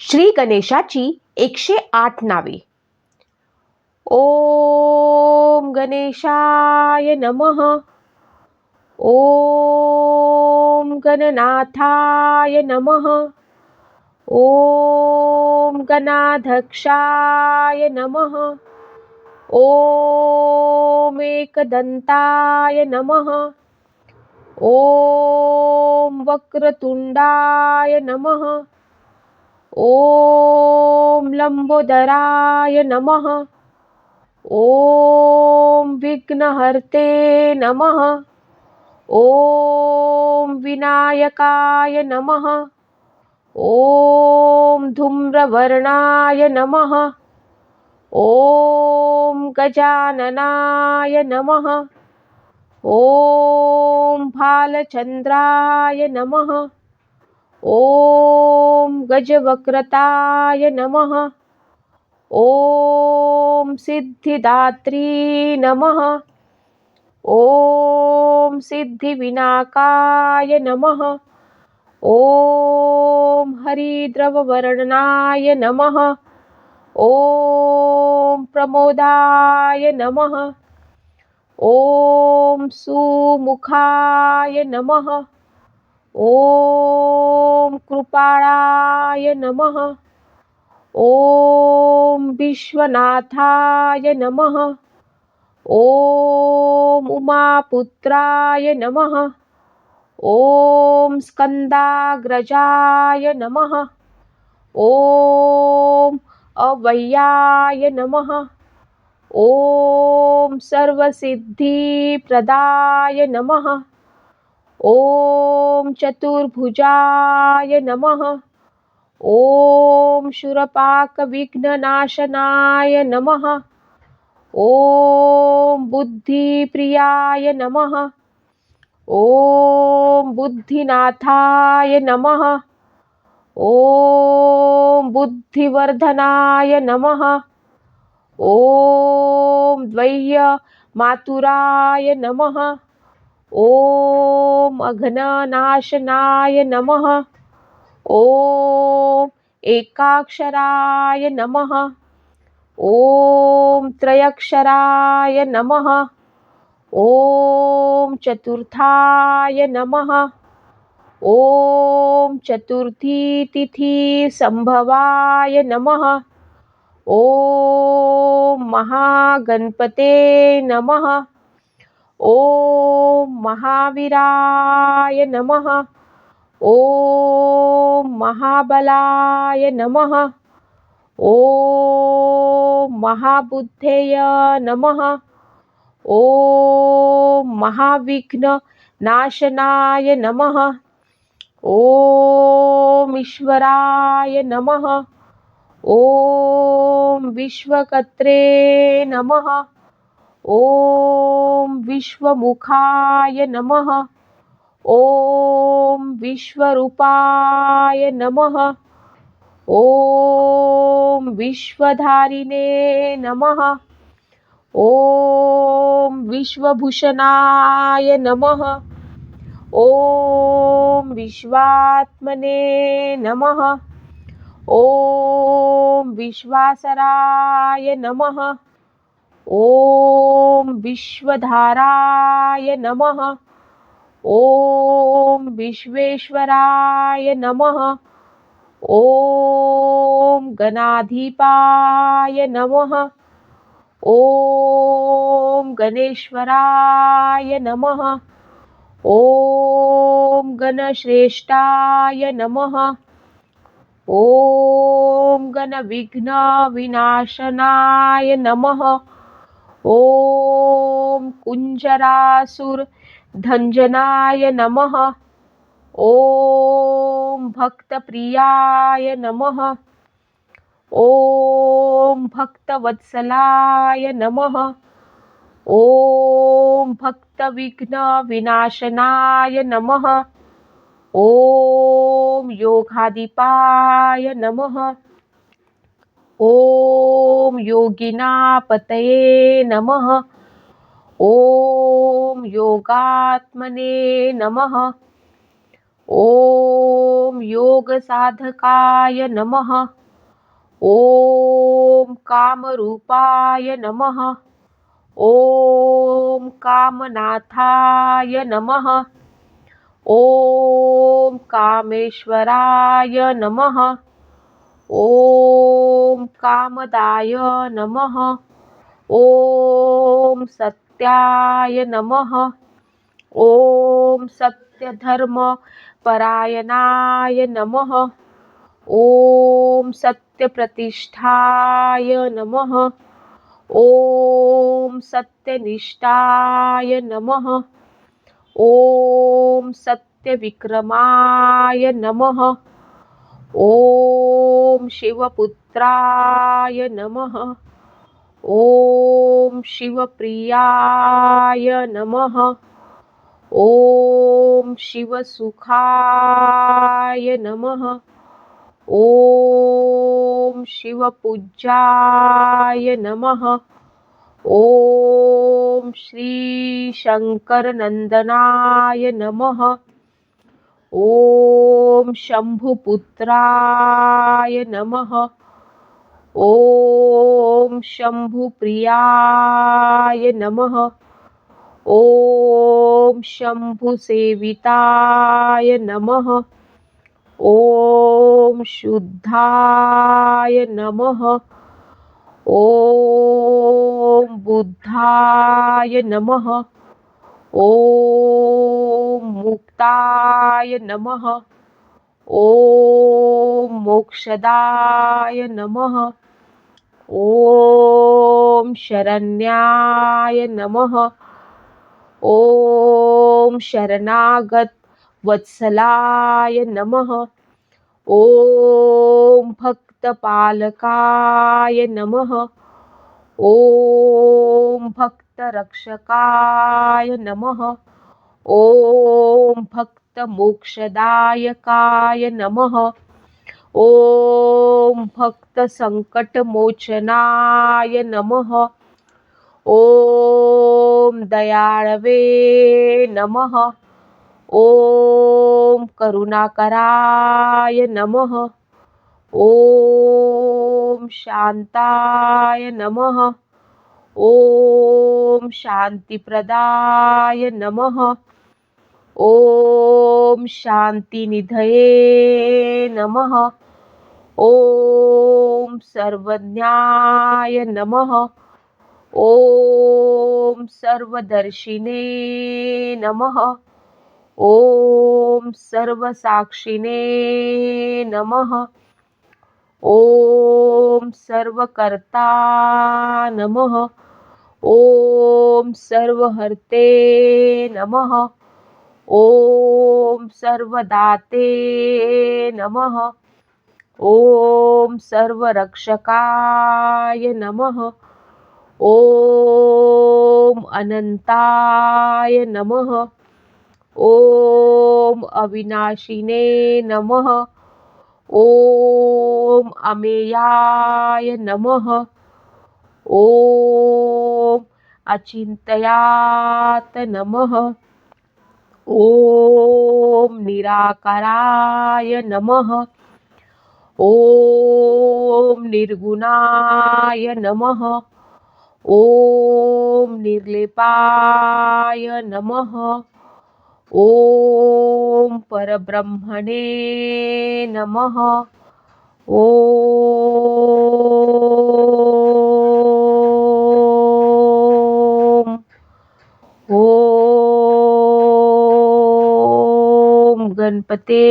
श्री गणेशाची एकशे आठ नावे. ओम गणेशाय नमः. ओम गणनाथाय नमः. ओम गणाध्यक्षाय नमः. ओम एकदंताय नमः. ओम वक्रतुंडाय नमः. ओम लंबोदराय नमः। ओम विघ्नहर्ते नमः। ओम विनायकाय नमः। ओम धूम्रवर्णाय नमः। ओम गजाननाय नमः। ओम भालचंद्राय नमः। ओम गजवक्रताय नमः। ओम सिद्धिदात्री नमः। ओम सिद्धिविनाकाय नमः। ओम हरिद्रववर्णनाय नमः। ओम प्रमोदाय नमः। ओम सुमुखाय नमः। ओम कृपाळाय नमः। ओम विश्वनाथाय नमः। ओम उमापुत्राय नमः। ओम स्कंदाग्रजाय नमः। ओम अवय्याय नमः। ओम सर्वसिद्धिप्रदाय नमः। ओम चतुर्भुजाय नमः। ओम शूरपाकविघ्ननाशनाय नमः। ओम बुद्धिप्रियाय नमः। ओम बुद्धिनाथाय नमः। ओम बुद्धिवर्धनाय नमः। ओम द्वय्य मातुराय नमः। ओम अघ्ननाशनाय नमः। ओम एकाक्षराय नमः। ओम त्रयक्षराय नमः। ओम चतुर्थाय नमः। ओम चतुर्थी तिथि संभवाय नमः। ओम महागणपते नमः। महावीराय नमः। ओम महाबलाय नमः। ओम महाबुद्धेय नमः। ओम महाविघ्न नाशनाय नमः। ओम ईश्वराय नमः। ओम विश्वकत्रे नमः। ओम विश्वमुखाय नमः। ओम विश्वरूपाय नमः। ओम विश्वधारिणे नमः। ओम विश्वभूषणाय नमः। ओम विश्वात्मने नमः। ओम विश्वासराय नमः। ओम विश्वधाराय नमः। ओम विश्वेश्वराय नमः। ओम गणाधिपाय नमः। ओम गणेश्वराय नमः। ओम गणश्रेष्ठाय नमः। ओम गणविघ्नविनाशनाय नमः। ओम कुंजरासुर धंजनाय नमः। ओम भक्तप्रियाय नमः। ओम भक्तवत्सलाय नमः। ओम भक्तविघ्नविनाशनाय नमः। ओम योगादिपाय नमः। ओम योगिनापतये नमः। ओम योगात्मने नमः। ॐ योगसाधकाय नमः। ॐ कामरूपाय नमः। ॐ कामनाथाय नमः। ॐ कामेश्वराय नमः। ॐ कामदाय नमः। ॐ सत्याय नमः। ॐ सत्यधर्मपरायणाय नमः। ॐ सत्यप्रतिष्ठाय नमः। ॐ सत्यनिष्ठाय नमः। ॐ सत्यविक्रमाय नमः। ॐ शिवपुत्राय नमः। ॐ शिवप्रियाय नमः। ॐ शिवसुखाय नमः। ॐ शिवपूज्याय नमः। ॐ श्रीशङ्करनन्दनाय नमः। ॐ शम्भुपुत्राय नमः। ॐ शम्भुप्रियाय नमः। ॐ शम्भुसेविताय नमः। ॐ शुद्धाय नमः। ॐ बुद्धाय नमः। ॐ मुक्ताय नमः। ॐ मोक्षदाय नमः। ॐ शरण्याय नमः। ॐ शरणागत वत्सलाय नमः। ॐ भक्तपालकाय नमः। ॐ भक्तरक्षकाय नमः। ॐ भक्तमोक्षदायकाय नमः। ॐ भक्तसङ्कटमोचनाय नमः। ॐ दयाळवे नमः। ॐ करुणाकराय नमः। ॐ शान्ताय नमः। ॐ शान्तिप्रदाय नमः। ॐ शान्तिनिधये नमः। ॐ सर्वज्ञाय नमः। ॐ सर्वदर्शिने नमः। ॐ सर्वसाक्षिणे नमः। ॐ सर्वकर्ता नमः। ॐ सर्वहर्ते नमः। ॐ सर्वदाते नमः। ॐ सर्वरक्षकाय नमः। ॐ अनन्ताय नमः। ॐ अविनाशिने नमः। ॐ अमेयाय नमः। ॐ अचिन्तयात नमः। ॐ निराकाराय नमः। ॐ निर्गुणाय नमः। ॐ निर्लेपाय नमः। ॐ परब्रह्मणे नमः। ॐ गणपते